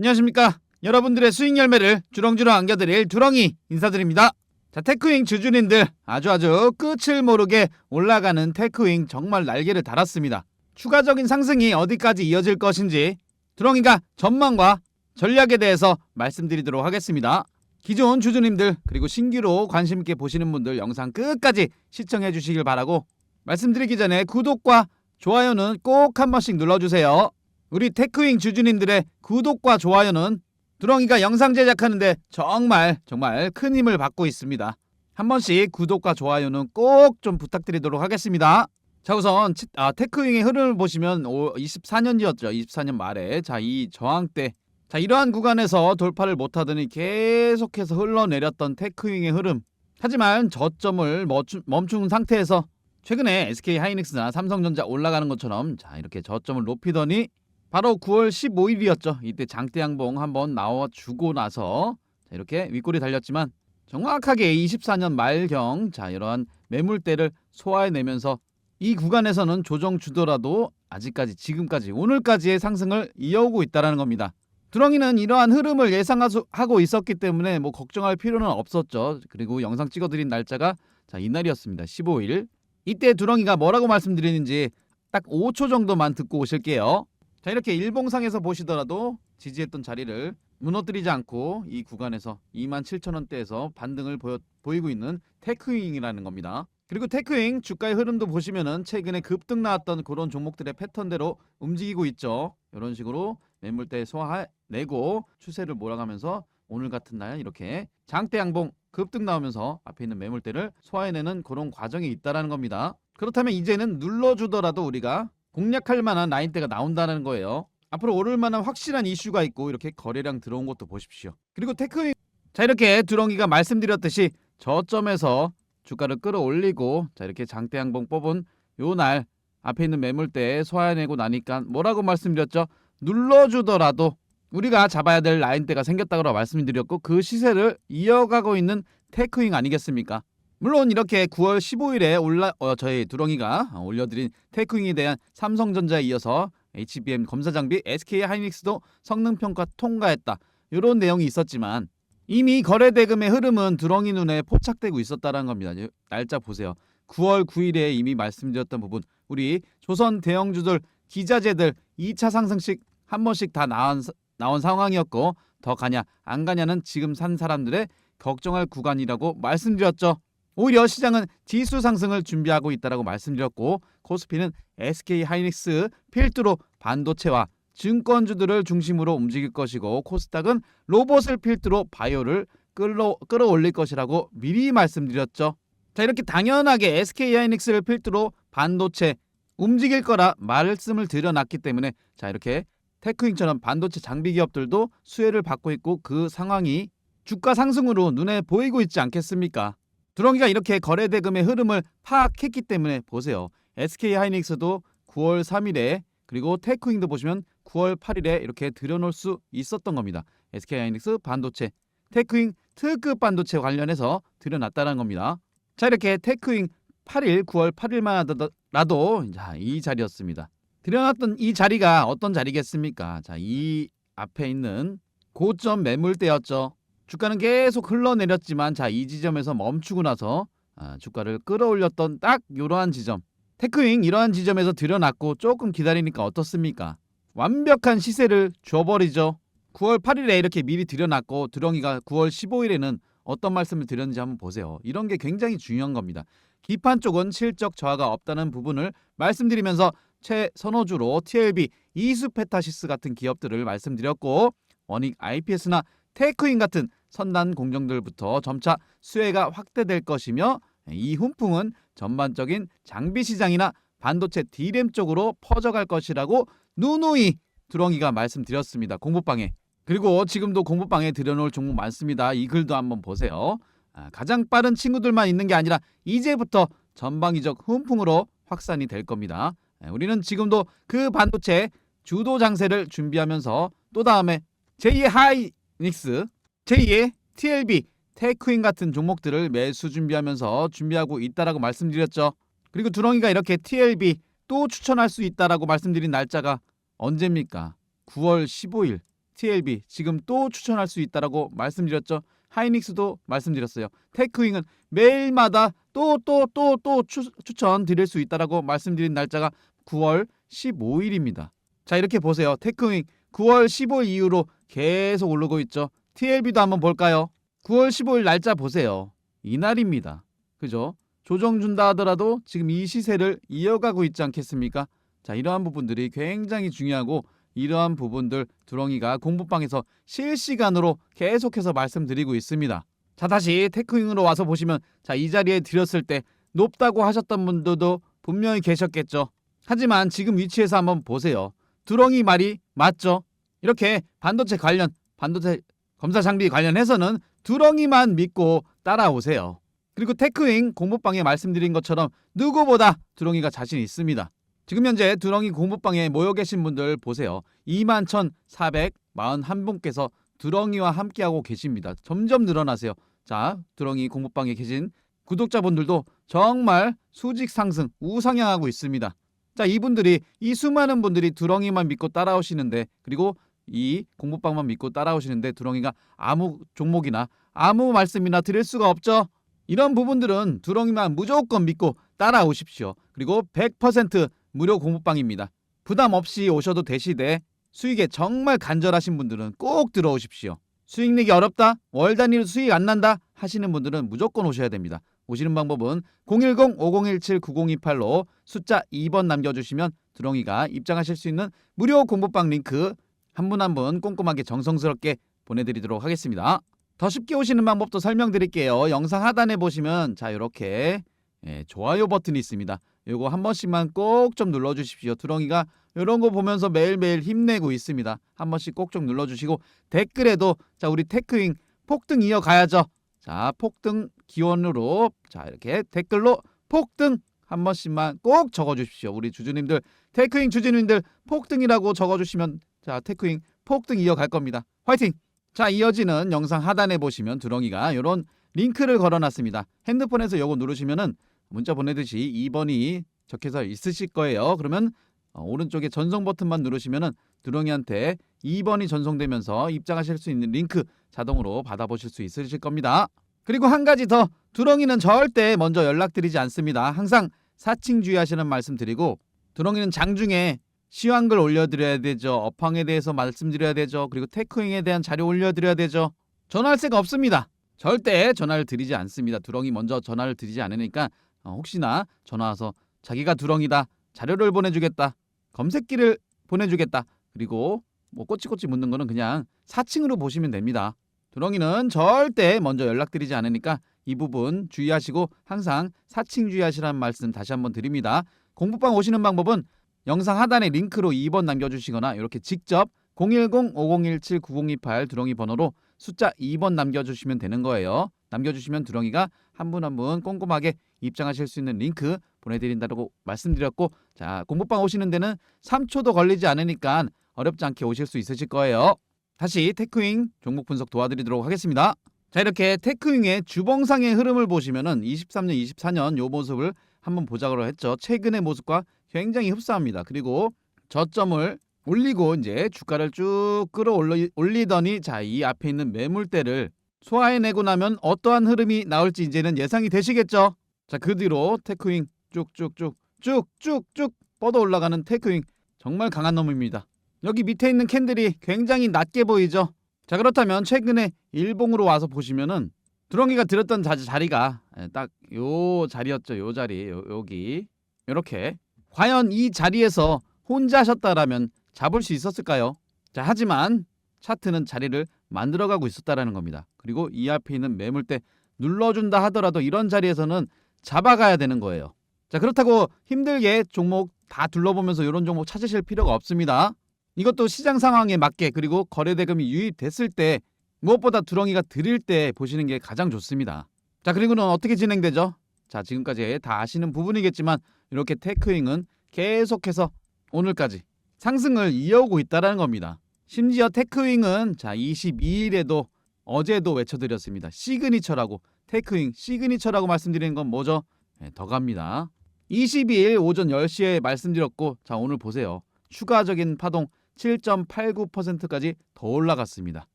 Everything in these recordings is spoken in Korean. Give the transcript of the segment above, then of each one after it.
안녕하십니까. 여러분들의 수익 열매를 주렁주렁 안겨드릴 주렁이 인사드립니다. 자, 테크윙 주주님들 아주 아주 끝을 모르게 올라가는 테크윙 정말 날개를 달았습니다. 추가적인 상승이 어디까지 이어질 것인지 두렁이가 전망과 전략에 대해서 말씀드리도록 하겠습니다. 기존 주주님들 그리고 신규로 관심 있게 보시는 분들 영상 끝까지 시청해 주시길 바라고 말씀드리기 전에 구독과 좋아요는 꼭 한 번씩 눌러주세요. 우리 테크윙 주주님들의 구독과 좋아요는 두렁이가 영상 제작하는데 정말 정말 큰 힘을 받고 있습니다. 한 번씩 구독과 좋아요는 꼭 좀 부탁드리도록 하겠습니다. 자 우선 치- 아, 테크윙의 흐름을 보시면 24년이었죠. 24년 말에 자 이 저항대 자 이러한 구간에서 돌파를 못하더니 계속해서 흘러내렸던 테크윙의 흐름. 하지만 저점을 멈춘, 멈춘 상태에서 최근에 SK 하이닉스나 삼성전자 올라가는 것처럼 자 이렇게 저점을 높이더니 바로 9월 15일이었죠. 이때 장대 양봉 한번 나와 주고 나서 자, 이렇게 윗골이 달렸지만 정확하게 24년 말경 자 이러한 매물대를 소화해내면서 이 구간에서는 조정 주더라도 아직까지 지금까지 오늘까지의 상승을 이어오고 있다라는 겁니다. 두렁이는 이러한 흐름을 예상하고 있었기 때문에 뭐 걱정할 필요는 없었죠. 그리고 영상 찍어드린 날짜가 자 이날이었습니다. 15일. 이때 두렁이가 뭐라고 말씀드리는지 딱 5초 정도만 듣고 오실게요. 자 이렇게 일봉상에서 보시더라도 지지했던 자리를 무너뜨리지 않고 이 구간에서 27,000원대에서 반등을 보여, 보이고 있는 테크윙이라는 겁니다. 그리고 테크윙 주가의 흐름도 보시면은 최근에 급등 나왔던 그런 종목들의 패턴대로 움직이고 있죠. 이런 식으로 매물대 소화내고 추세를 몰아가면서 오늘 같은 날 이렇게 장대 양봉 급등 나오면서 앞에 있는 매물대를 소화해내는 그런 과정이 있다라는 겁니다. 그렇다면 이제는 눌러주더라도 우리가 공략할 만한 라인대가 나온다는 거예요. 앞으로 오를 만한 확실한 이슈가 있고 이렇게 거래량 들어온 것도 보십시오. 그리고 테크윙 자 이렇게 두렁이가 말씀드렸듯이 저점에서 주가를 끌어올리고 자 이렇게 장대 양봉 뽑은 요 날 앞에 있는 매물대 소화해내고 나니까 뭐라고 말씀드렸죠? 눌러주더라도 우리가 잡아야 될 라인대가 생겼다고 말씀드렸고 그 시세를 이어가고 있는 테크윙 아니겠습니까? 물론 이렇게 9월 15일에 올라 어, 저희 두렁이가 올려드린 테크윙에 대한 삼성전자에 이어서 HBM 검사 장비 SK 하이닉스도 성능 평가 통과했다. 이런 내용이 있었지만 이미 거래 대금의 흐름은 두렁이 눈에 포착되고 있었다는 겁니다. 이 날짜 보세요. 9월 9일에 이미 말씀드렸던 부분 우리 조선 대형주들 기자재들 2차 상승씩 한 번씩 다 나온, 나온 상황이었고 더 가냐 안 가냐는 지금 산 사람들의 걱정할 구간이라고 말씀드렸죠. 오히려 시장은 지수 상승을 준비하고 있다라고 말씀드렸고 코스피는 SK 하이닉스 필두로 반도체와 증권주들을 중심으로 움직일 것이고 코스닥은 로봇을 필두로 바이오를 끌어, 끌어올릴 것이라고 미리 말씀드렸죠. 자 이렇게 당연하게 SK 하이닉스를 필두로 반도체 움직일 거라 말씀을 드려놨기 때문에 자 이렇게 테크윙처럼 반도체 장비 기업들도 수혜를 받고 있고 그 상황이 주가 상승으로 눈에 보이고 있지 않겠습니까? 두렁이가 이렇게 거래 대금의 흐름을 파악했기 때문에 보세요. SK 하이닉스도 9월 3일에 그리고 테크윙도 보시면 9월 8일에 이렇게 들여놓을 수 있었던 겁니다. SK 하이닉스 반도체, 테크윙 특급 반도체 관련해서 들여놨다는 겁니다. 자 이렇게 테크윙 8일, 9월 8일만 하더라도 자, 이 자리였습니다. 들여놨던 이 자리가 어떤 자리겠습니까? 자, 이 앞에 있는 고점 매물대였죠. 주가는 계속 흘러내렸지만 자, 이 지점에서 멈추고 나서 아, 주가를 끌어올렸던 딱 이러한 지점. 테크윙 이러한 지점에서 들여놨고 조금 기다리니까 어떻습니까? 완벽한 시세를 줘버리죠. 9월 8일에 이렇게 미리 들여놨고 두렁이가 9월 15일에는 어떤 말씀을 드렸는지 한번 보세요. 이런 게 굉장히 중요한 겁니다. 기판 쪽은 실적 저하가 없다는 부분을 말씀드리면서 최선호주로 TLB, 이수페타시스 같은 기업들을 말씀드렸고 원익 IPS나 테크인 같은 선단 공정들부터 점차 수혜가 확대될 것이며 이 훈풍은 전반적인 장비 시장이나 반도체 D램 쪽으로 퍼져갈 것이라고 누누이 두렁이가 말씀드렸습니다. 공부방에. 그리고 지금도 공부방에 들여놓을 종목 많습니다. 이 글도 한번 보세요. 아, 가장 빠른 친구들만 있는 게 아니라 이제부터 전방위적 훈풍으로 확산이 될 겁니다. 예, 우리는 지금도 그 반도체 주도 장세를 준비하면서 또 다음에 제2의 하이닉스, 제2의 TLB, 테크인 같은 종목들을 매수 준비하면서 준비하고 있다라고 말씀드렸죠. 그리고 두렁이가 이렇게 TLB 또 추천할 수 있다라고 말씀드린 날짜가 언제입니까? 9월 15일 TLB 지금 또 추천할 수 있다라고 말씀드렸죠. 하이닉스도 말씀드렸어요. 테크윙은 매일마다 또 또 또 또 추천 드릴 수 있다라고 말씀드린 날짜가 9월 15일입니다. 자 이렇게 보세요. 테크윙 9월 15일 이후로 계속 오르고 있죠. TLB도 한번 볼까요? 9월 15일 날짜 보세요. 이날입니다. 그죠? 조정 준다 하더라도 지금 이 시세를 이어가고 있지 않겠습니까? 자, 이러한 부분들이 굉장히 중요하고 이러한 부분들 두렁이가 공부방에서 실시간으로 계속해서 말씀드리고 있습니다. 자, 다시 테크윙으로 와서 보시면 자, 이 자리에 드렸을 때 높다고 하셨던 분들도 분명히 계셨겠죠. 하지만 지금 위치에서 한번 보세요. 두렁이 말이 맞죠? 이렇게 반도체 관련, 반도체 검사 장비 관련해서는 두렁이만 믿고 따라오세요. 그리고 테크윙 공부방에 말씀드린 것처럼 누구보다 두렁이가 자신 있습니다. 지금 현재 두렁이 공부방에 모여 계신 분들 보세요. 21,441분께서 두렁이와 함께하고 계십니다. 점점 늘어나세요. 자, 두렁이 공부방에 계신 구독자분들도 정말 수직 상승 우상향하고 있습니다. 자, 이분들이 이 수많은 분들이 두렁이만 믿고 따라오시는데 그리고 이 공부방만 믿고 따라오시는데 두렁이가 아무 종목이나 아무 말씀이나 드릴 수가 없죠. 이런 부분들은 두렁이만 무조건 믿고 따라오십시오. 그리고 100% 무료 공부방입니다. 부담 없이 오셔도 되시되 수익에 정말 간절하신 분들은 꼭 들어오십시오. 수익 내기 어렵다? 월 단위로 수익 안 난다? 하시는 분들은 무조건 오셔야 됩니다. 오시는 방법은 010-5017-9028로 숫자 2번 남겨주시면 두렁이가 입장하실 수 있는 무료 공부방 링크 한 분 한 분 꼼꼼하게 정성스럽게 보내드리도록 하겠습니다. 더 쉽게 오시는 방법도 설명드릴게요. 영상 하단에 보시면 자 이렇게 예, 좋아요 버튼이 있습니다. 요거 한 번씩만 꼭 좀 눌러주십시오. 두렁이가 이런 거 보면서 매일매일 힘내고 있습니다. 한 번씩 꼭 좀 눌러주시고 댓글에도 자 우리 테크윙 폭등 이어가야죠. 자 폭등 기원으로 자 이렇게 댓글로 폭등 한 번씩만 꼭 적어주십시오. 우리 주주님들 테크윙 주주님들 폭등이라고 적어주시면 자 테크윙 폭등 이어갈 겁니다. 화이팅! 자 이어지는 영상 하단에 보시면 두렁이가 이런 링크를 걸어놨습니다. 핸드폰에서 요거 누르시면은 문자 보내듯이 2번이 적혀서 있으실 거예요. 그러면 어, 오른쪽에 전송 버튼만 누르시면은 두렁이한테 2번이 전송되면서 입장하실 수 있는 링크 자동으로 받아보실 수 있으실 겁니다. 그리고 한 가지 더 두렁이는 절대 먼저 연락드리지 않습니다. 항상 사칭 주의하시는 말씀 드리고 두렁이는 장중에 시황글 올려드려야 되죠. 업황에 대해서 말씀드려야 되죠. 그리고 테크잉에 대한 자료 올려드려야 되죠. 전화할 새가 없습니다. 절대 전화를 드리지 않습니다. 두렁이 먼저 전화를 드리지 않으니까 어, 혹시나 전화 와서 자기가 두렁이다 자료를 보내주겠다 검색기를 보내주겠다 그리고 뭐 꼬치꼬치 묻는 거는 그냥 사칭으로 보시면 됩니다. 두렁이는 절대 먼저 연락드리지 않으니까 이 부분 주의하시고 항상 사칭 주의하시라는 말씀 다시 한번 드립니다. 공부방 오시는 방법은 영상 하단에 링크로 2번 남겨주시거나 이렇게 직접 010-5017-9028 두렁이 번호로 숫자 2번 남겨주시면 되는 거예요. 남겨주시면 두렁이가 한 분 한 분 꼼꼼하게 입장하실 수 있는 링크 보내드린다고 말씀드렸고 자 공부방 오시는 데는 3초도 걸리지 않으니까 어렵지 않게 오실 수 있으실 거예요. 다시 테크윙 종목 분석 도와드리도록 하겠습니다. 자 이렇게 테크윙의 주봉상의 흐름을 보시면은 23년, 24년 요 모습을 한번 보자고 했죠. 최근의 모습과 굉장히 흡사합니다. 그리고 저점을 올리고 이제 주가를 쭉 끌어올리더니 자 이 앞에 있는 매물대를 소화해내고 나면 어떠한 흐름이 나올지 이제는 예상이 되시겠죠? 자 그 뒤로 테크윙 쭉쭉쭉 쭉쭉쭉 뻗어 올라가는 테크윙 정말 강한 놈입니다. 여기 밑에 있는 캔들이 굉장히 낮게 보이죠? 자 그렇다면 최근에 일봉으로 와서 보시면은 두렁이가 들었던 자, 자리가 예, 딱요 자리였죠. 요 자리 요, 여기 이렇게 과연 이 자리에서 혼자 하셨다라면 잡을 수 있었을까요? 자 하지만 차트는 자리를 만들어가고 있었다라는 겁니다. 그리고 이 앞에 있는 매물대 눌러준다 하더라도 이런 자리에서는 잡아가야 되는 거예요. 자 그렇다고 힘들게 종목 다 둘러보면서 이런 종목 찾으실 필요가 없습니다. 이것도 시장 상황에 맞게 그리고 거래 대금이 유입됐을 때 무엇보다 두렁이가 들일 때 보시는 게 가장 좋습니다. 자 그리고는 어떻게 진행되죠? 자 지금까지 다 아시는 부분이겠지만 이렇게 테크윙은 계속해서 오늘까지 상승을 이어오고 있다는 겁니다. 심지어 테크윙은 자 22일에도 어제도 외쳐드렸습니다. 시그니처라고 테크윙 시그니처라고 말씀드리는 건 뭐죠? 네, 더 갑니다. 22일 오전 10시에 말씀드렸고 자 오늘 보세요. 추가적인 파동 7.89%까지 더 올라갔습니다.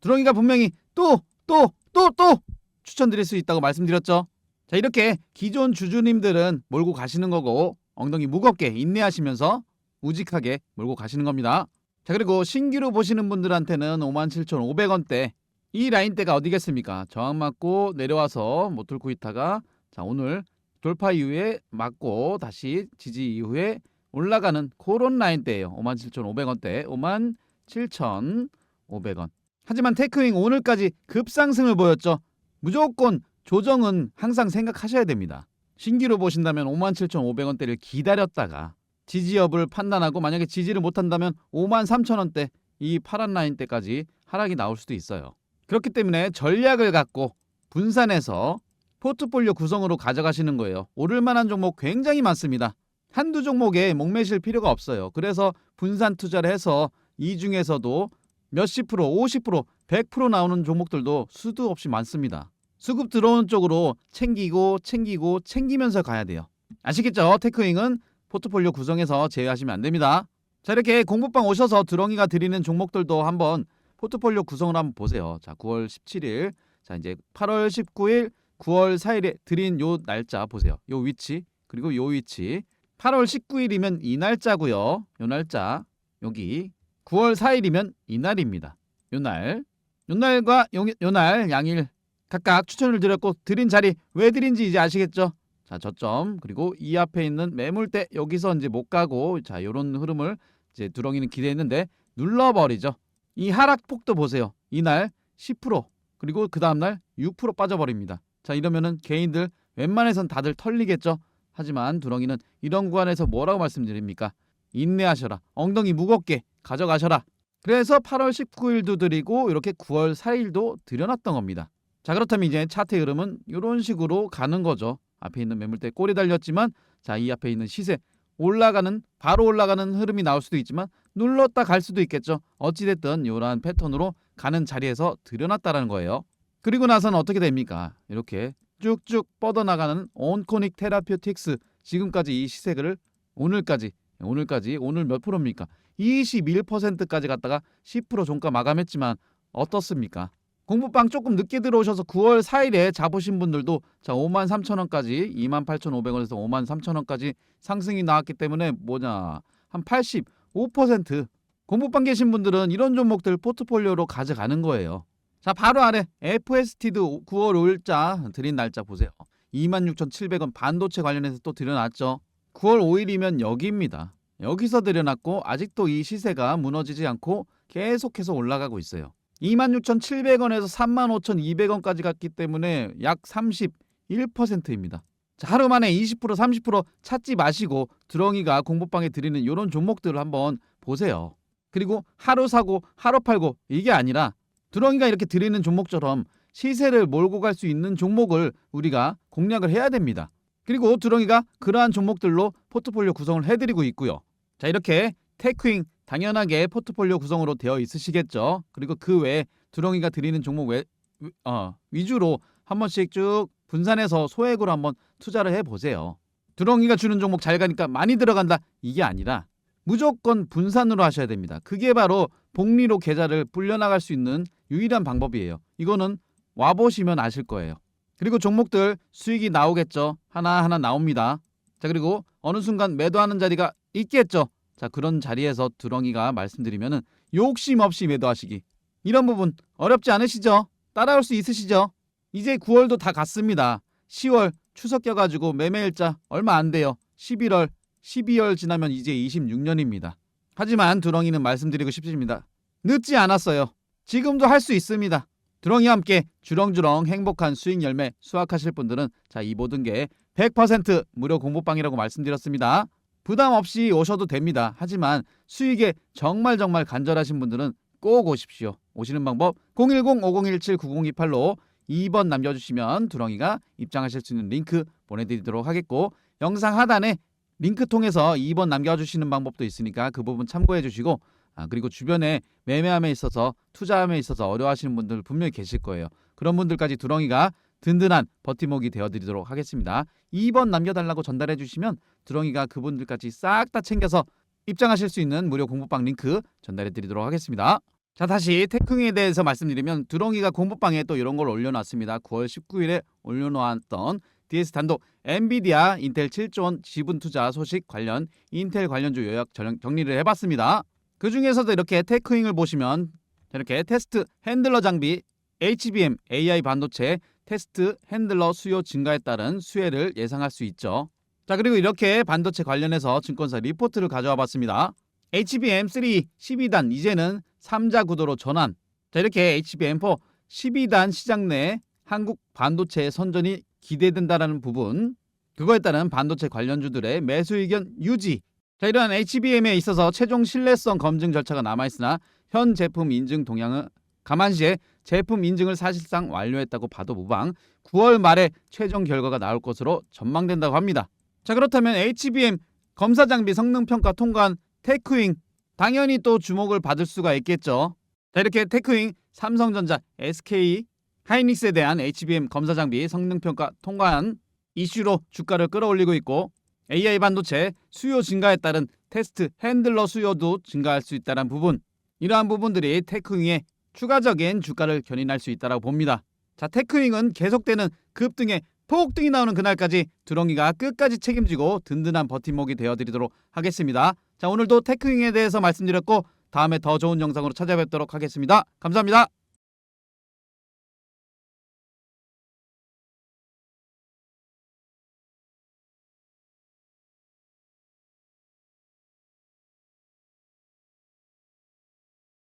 두렁이가 분명히 또 또 또 또 추천드릴 수 있다고 말씀드렸죠. 자 이렇게 기존 주주님들은 몰고 가시는 거고 엉덩이 무겁게 인내하시면서 우직하게 몰고 가시는 겁니다. 자 그리고 신규로 보시는 분들한테는 57,500원대 이 라인대가 어디겠습니까? 저항 맞고 내려와서 못 뚫고 있다가 자 오늘 돌파 이후에 맞고 다시 지지 이후에 올라가는 그런 라인대예요. 57,500원대 57,500원. 하지만 테크윙 오늘까지 급상승을 보였죠. 무조건 조정은 항상 생각하셔야 됩니다. 신규로 보신다면 57,500원대를 기다렸다가 지지 여부를 판단하고 만약에 지지를 못한다면 53,000원대 이 파란 라인대까지 하락이 나올 수도 있어요. 그렇기 때문에 전략을 갖고 분산해서 포트폴리오 구성으로 가져가시는 거예요. 오를 만한 종목 굉장히 많습니다. 한두 종목에 목매실 필요가 없어요. 그래서 분산 투자를 해서 이 중에서도 몇십 프로, 50%, 100% 나오는 종목들도 수도 없이 많습니다. 수급 들어오는 쪽으로 챙기고 챙기고 챙기면서 가야 돼요. 아시겠죠? 테크윙은 포트폴리오 구성에서 제외하시면 안 됩니다. 자 이렇게 공부방 오셔서 드렁이가 드리는 종목들도 한번 포트폴리오 구성을 한번 보세요. 자 9월 17일, 자 이제 8월 19일, 9월 4일에 드린 요 날짜 보세요. 요 위치 그리고 요 위치 8월 19일이면 이 날짜고요. 요 날짜 여기 9월 4일이면 이 날입니다. 요 날 요 날과 요, 요 날 양일 각각 추천을 드렸고 드린 자리 왜 드린지 이제 아시겠죠? 자 저점 그리고 이 앞에 있는 매물대 여기서 이제 못 가고 자 요런 흐름을 이제 두렁이는 기대했는데 눌러버리죠. 이 하락폭도 보세요. 이날 10% 그리고 그 다음날 6% 빠져버립니다. 자 이러면은 개인들 웬만해선 다들 털리겠죠. 하지만 두렁이는 이런 구간에서 뭐라고 말씀드립니까? 인내하셔라. 엉덩이 무겁게 가져가셔라. 그래서 8월 19일도 드리고 이렇게 9월 4일도 드려놨던 겁니다. 자 그렇다면 이제 차트의 흐름은 이런 식으로 가는 거죠. 앞에 있는 매물대 꼬리 달렸지만 자 이 앞에 있는 시세 올라가는 바로 올라가는 흐름이 나올 수도 있지만 눌렀다 갈 수도 있겠죠. 어찌됐든 이러한 패턴으로 가는 자리에서 들여놨다라는 거예요. 그리고 나서는 어떻게 됩니까? 이렇게 쭉쭉 뻗어나가는 온코닉 테라피오틱스 지금까지 이 시세를 오늘까지 오늘까지 오늘 몇 프로입니까? 21%까지 갔다가 10% 종가 마감했지만 어떻습니까? 공부방 조금 늦게 들어오셔서 9월 4일에 잡으신 분들도 자 5만 3천 원까지 2만 8,500원에서 5만 3천 원까지 상승이 나왔기 때문에 뭐냐 한 85% 공부방 계신 분들은 이런 종목들 포트폴리오로 가져가는 거예요. 자 바로 아래 FST도 9월 5일자 드린 날짜 보세요. 26,700원 반도체 관련해서 또 드려놨죠. 9월 5일이면 여기입니다. 여기서 드려놨고 아직도 이 시세가 무너지지 않고 계속해서 올라가고 있어요. 26,700원에서 35,200원까지 갔기 때문에 약 31%입니다. 자, 하루 만에 20% 30% 찾지 마시고 드렁이가 공부방에 드리는 이런 종목들을 한번 보세요. 그리고 하루 사고 하루 팔고 이게 아니라 드렁이가 이렇게 드리는 종목처럼 시세를 몰고 갈 수 있는 종목을 우리가 공략을 해야 됩니다. 그리고 두렁이가 그러한 종목들로 포트폴리오 구성을 해드리고 있고요. 자 이렇게 테크윙 당연하게 포트폴리오 구성으로 되어 있으시겠죠. 그리고 그 외에 두렁이가 드리는 종목 외, 위- 어, 위주로 한 번씩 쭉 분산해서 소액으로 한번 투자를 해보세요. 두렁이가 주는 종목 잘 가니까 많이 들어간다 이게 아니라 무조건 분산으로 하셔야 됩니다. 그게 바로 복리로 계좌를 불려나갈 수 있는 유일한 방법이에요. 이거는 와보시면 아실 거예요. 그리고 종목들 수익이 나오겠죠. 하나하나 나옵니다. 자, 그리고 어느 순간 매도하는 자리가 있겠죠. 자, 그런 자리에서 두렁이가 말씀드리면은 욕심 없이 매도하시기. 이런 부분 어렵지 않으시죠? 따라올 수 있으시죠? 이제 9월도 다 갔습니다. 10월 추석 껴가지고 매매일자 얼마 안 돼요. 11월, 12월 지나면 이제 26년입니다. 하지만 두렁이는 말씀드리고 싶습니다. 늦지 않았어요. 지금도 할 수 있습니다. 두렁이와 함께 주렁주렁 행복한 수익 열매 수확하실 분들은 자 이 모든 게 100% 무료 공부방이라고 말씀드렸습니다. 부담 없이 오셔도 됩니다. 하지만 수익에 정말 정말 간절하신 분들은 꼭 오십시오. 오시는 방법 010-5017-9028로 2번 남겨주시면 두렁이가 입장하실 수 있는 링크 보내드리도록 하겠고 영상 하단에 링크 통해서 2번 남겨주시는 방법도 있으니까 그 부분 참고해 주시고 아, 그리고 주변에 매매함에 있어서 투자함에 있어서 어려워하시는 분들 분명히 계실 거예요. 그런 분들까지 두렁이가 든든한 버팀목이 되어드리도록 하겠습니다. 2번 남겨달라고 전달해 주시면 두렁이가 그분들까지 싹 다 챙겨서 입장하실 수 있는 무료 공부방 링크 전달해 드리도록 하겠습니다. 자 다시 테크윙에 대해서 말씀드리면 두렁이가 공부방에 또 이런 걸 올려놨습니다. 9월 19일에 올려놓았던 DS 단독 엔비디아 인텔 7조 원 지분 투자 소식 관련 인텔 관련주 요약 정- 정리를 해봤습니다. 그 중에서도 이렇게 테크윙을 보시면 이렇게 테스트 핸들러 장비 HBM AI 반도체 테스트 핸들러 수요 증가에 따른 수혜를 예상할 수 있죠. 자 그리고 이렇게 반도체 관련해서 증권사 리포트를 가져와 봤습니다. HBM3 12단 이제는 3자 구도로 전환. 자 이렇게 HBM4 12단 시장 내 한국 반도체 선전이 기대된다라는 부분. 그거에 따른 반도체 관련주들의 매수 의견 유지. 자 이러한 HBM에 있어서 최종 신뢰성 검증 절차가 남아 있으나 현 제품 인증 동향은 감안시에 제품 인증을 사실상 완료했다고 봐도 무방 9월 말에 최종 결과가 나올 것으로 전망된다고 합니다. 자 그렇다면 HBM 검사 장비 성능 평가 통과한 테크윙 당연히 또 주목을 받을 수가 있겠죠. 자 이렇게 테크윙 삼성전자 SK 하이닉스에 대한 HBM 검사 장비 성능 평가 통과한 이슈로 주가를 끌어올리고 있고 AI 반도체 수요 증가에 따른 테스트 핸들러 수요도 증가할 수 있다는 부분 이러한 부분들이 테크윙의 추가적인 주가를 견인할 수 있다고 봅니다. 자 테크윙은 계속되는 급등에 폭등이 나오는 그날까지 두렁이가 끝까지 책임지고 든든한 버팀목이 되어드리도록 하겠습니다. 자 오늘도 테크윙에 대해서 말씀드렸고 다음에 더 좋은 영상으로 찾아뵙도록 하겠습니다. 감사합니다.